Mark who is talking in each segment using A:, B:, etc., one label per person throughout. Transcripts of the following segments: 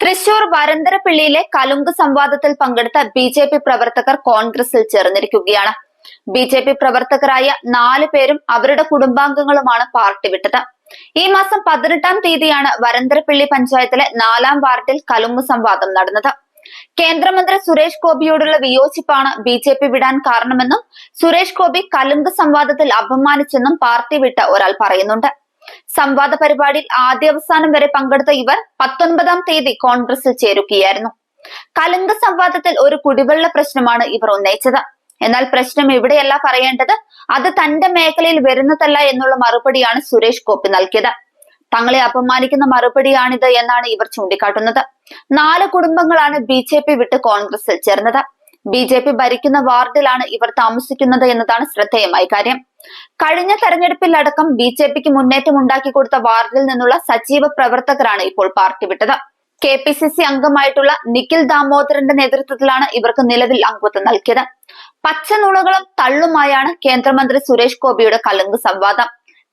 A: തൃശൂർ വരന്തരപ്പള്ളിയിലെ കലുങ്ക് സംവാദത്തിൽ പങ്കെടുത്ത B J P പ്രവർത്തകർ കോൺഗ്രസിൽ ചേർന്നിരിക്കുകയാണ്. ബി ജെ പി പ്രവർത്തകരായ നാല് പേരും അവരുടെ കുടുംബാംഗങ്ങളുമാണ് പാർട്ടി വിട്ടത്. ഈ മാസം പതിനെട്ടാം തീയതിയാണ് വരന്തരപ്പള്ളി പഞ്ചായത്തിലെ നാലാം വാർഡിൽ കലുങ്ക് സംവാദം നടന്നത്. കേന്ദ്രമന്ത്രി സുരേഷ് ഗോപിയോടുള്ള വിയോജിപ്പാണ് ബി ജെ പി വിടാൻ കാരണമെന്നും സുരേഷ് ഗോപി കലുങ്ക് സംവാദത്തിൽ അപമാനിച്ചെന്നും പാർട്ടി വിട്ട ഒരാൾ പറയുന്നുണ്ട്. സംവാദ പരിപാടിയിൽ ആദ്യാവസാനം വരെ പങ്കെടുത്ത ഇവർ പത്തൊൻപതാം തീയതി കോൺഗ്രസിൽ ചേരുകയായിരുന്നു. കലങ്ക സംവാദത്തിൽ ഒരു കുടിവെള്ള പ്രശ്നമാണ് ഇവർ ഉന്നയിച്ചത്. എന്നാൽ പ്രശ്നം ഇവിടെയല്ല പറയേണ്ടത് അത് തന്റെ മേഖലയിൽ വരുന്നതല്ല എന്നുള്ള മറുപടിയാണ് സുരേഷ് ഗോപി നൽകിയത്. തങ്ങളെ അപമാനിക്കുന്ന മറുപടിയാണിത് എന്നാണ് ഇവർ ചൂണ്ടിക്കാട്ടുന്നത്. നാല് കുടുംബങ്ങളാണ് ബി ജെ പി വിട്ട് കോൺഗ്രസിൽ ചേർന്നത്. ബി ജെ പി ഭരിക്കുന്ന വാർഡിലാണ് ഇവർ താമസിക്കുന്നത് എന്നതാണ് ശ്രദ്ധേയമായ കാര്യം. കഴിഞ്ഞ തെരഞ്ഞെടുപ്പിലടക്കം ബി ജെ പിക്ക് മുന്നേറ്റം ഉണ്ടാക്കി കൊടുത്ത വാർഡിൽ നിന്നുള്ള സജീവ പ്രവർത്തകരാണ് ഇപ്പോൾ പാർട്ടി വിട്ടത്. കെ പി സി സി അംഗമായിട്ടുള്ള നിഖിൽ ദാമോദരന്റെ നേതൃത്വത്തിലാണ് ഇവർക്ക് നിലവിൽ അംഗത്വം നൽകിയത്. പച്ചനുളകളും തള്ളുമായാണ് കേന്ദ്രമന്ത്രി സുരേഷ് ഗോപിയുടെ കലങ്ക് സംവാദം.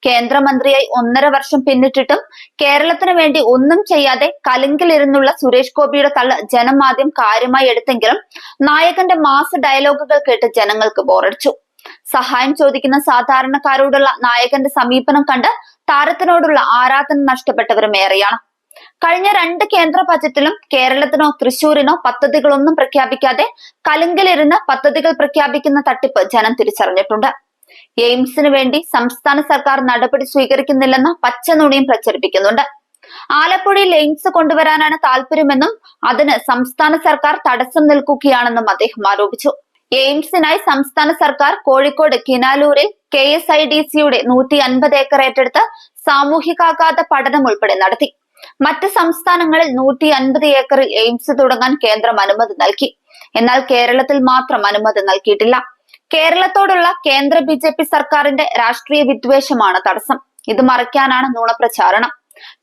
A: കേന്ദ്രമന്ത്രിയായി ഒന്നര വർഷം പിന്നിട്ടിട്ടും കേരളത്തിന് വേണ്ടി ഒന്നും ചെയ്യാതെ കലങ്കിലിരുന്നുള്ള സുരേഷ് ഗോപിയുടെ തള്ള ജനം ആദ്യം കാര്യമായി എടുത്തെങ്കിലും നായകന്റെ മാസ് ഡയലോഗുകൾ കേട്ട് ജനങ്ങൾക്ക് ബോറടിച്ചു. സഹായം ചോദിക്കുന്ന സാധാരണക്കാരോടുള്ള നായകന്റെ സമീപനം കണ്ട് താരത്തിനോടുള്ള ആരാധന നഷ്ടപ്പെട്ടവരും ഏറെയാണ്. കഴിഞ്ഞ രണ്ട് കേന്ദ്ര ബജറ്റിലും കേരളത്തിനോ തൃശൂരിനോ പദ്ധതികളൊന്നും പ്രഖ്യാപിക്കാതെ കലുങ്കിലിരുന്ന് പദ്ധതികൾ പ്രഖ്യാപിക്കുന്ന തട്ടിപ്പ് ജനം തിരിച്ചറിഞ്ഞിട്ടുണ്ട്. എയിംസിന് വേണ്ടി സംസ്ഥാന സർക്കാർ നടപടി സ്വീകരിക്കുന്നില്ലെന്ന പച്ചനുണിയും പ്രചരിപ്പിക്കുന്നുണ്ട്. ആലപ്പുഴയിൽ എയിംസ് കൊണ്ടുവരാനാണ് താല്പര്യമെന്നും അതിന് സംസ്ഥാന സർക്കാർ തടസ്സം നിൽക്കുകയാണെന്നും അദ്ദേഹം ആരോപിച്ചു. എയിംസിനായി സംസ്ഥാന സർക്കാർ കോഴിക്കോട് കിനാലൂരിൽ കെ എസ് ഐ ഡി സിയുടെ നൂറ്റി അൻപത് ഏക്കർ ഏറ്റെടുത്ത് സാമൂഹികാഘാത പഠനം ഉൾപ്പെടെ നടത്തി. മറ്റ് സംസ്ഥാനങ്ങളിൽ നൂറ്റി അൻപത് ഏക്കറിൽ എയിംസ് തുടങ്ങാൻ കേന്ദ്രം അനുമതി നൽകി. എന്നാൽ കേരളത്തിൽ മാത്രം അനുമതി നൽകിയിട്ടില്ല. കേരളത്തോടുള്ള കേന്ദ്ര ബി ജെ പി സർക്കാരിന്റെ രാഷ്ട്രീയ വിദ്വേഷമാണ് തടസ്സം. ഇത് മറയ്ക്കാനാണ് നുണപ്രചാരണം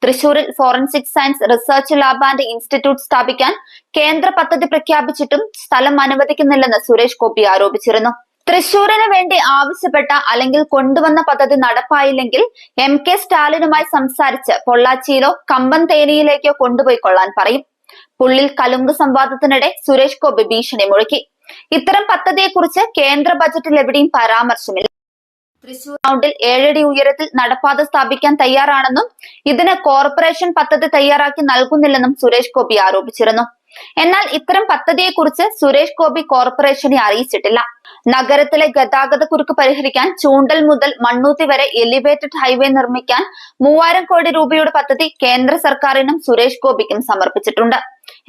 A: തൃശൂരിൽ forensic science research lab and institute സ്ഥാപിക്കാൻ കേന്ദ്ര പദ്ധതി പ്രഖ്യാപിച്ചിട്ടും സ്ഥലം അനുവദിക്കുന്നില്ലെന്ന് സുരേഷ് ഗോപി ആരോപിച്ചിരുന്നു. തൃശൂരിന് വേണ്ടി ആവശ്യപ്പെട്ട അല്ലെങ്കിൽ കൊണ്ടുവന്ന പദ്ധതി നടപ്പായില്ലെങ്കിൽ എം കെ സ്റ്റാലിനുമായി സംസാരിച്ച് പൊള്ളാച്ചിയിലോ കമ്പം തേനിയിലേക്കോ കൊണ്ടുപോയി കൊള്ളാൻ പറയും. പുള്ളിൽ കലുങ്ക് സംവാദത്തിനിടെ സുരേഷ് ഗോപി ഭീഷണി മുഴക്കി. ഇത്തരം പദ്ധതിയെക്കുറിച്ച് കേന്ദ്ര ബജറ്റിൽ എവിടെയും പരാമർശമില്ല. തൃശൂർ റൗണ്ടിൽ ഏഴടി ഉയരത്തിൽ നടപ്പാത സ്ഥാപിക്കാൻ തയ്യാറാണെന്നും ഇതിന് കോർപ്പറേഷൻ പദ്ധതി തയ്യാറാക്കി നൽകുന്നില്ലെന്നും സുരേഷ് ഗോപി ആരോപിച്ചിരുന്നു. എന്നാൽ ഇത്തരം പദ്ധതിയെക്കുറിച്ച് സുരേഷ് ഗോപി കോർപ്പറേഷനെ അറിയിച്ചിട്ടില്ല. നഗരത്തിലെ ഗതാഗത കുരുക്ക് പരിഹരിക്കാൻ ചൂണ്ടൽ മുതൽ മണ്ണൂത്തി വരെ എലിവേറ്റഡ് ഹൈവേ നിർമ്മിക്കാൻ മൂവായിരം കോടി രൂപയുടെ പദ്ധതി കേന്ദ്ര സർക്കാരിനും സുരേഷ് ഗോപിക്കും സമർപ്പിച്ചിട്ടുണ്ട്.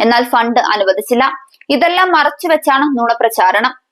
A: എന്നാൽ ഫണ്ട് അനുവദിച്ചില്ല. ഇതെല്ലാം മറച്ചു വെച്ചാണ് നുണപ്രചാരണം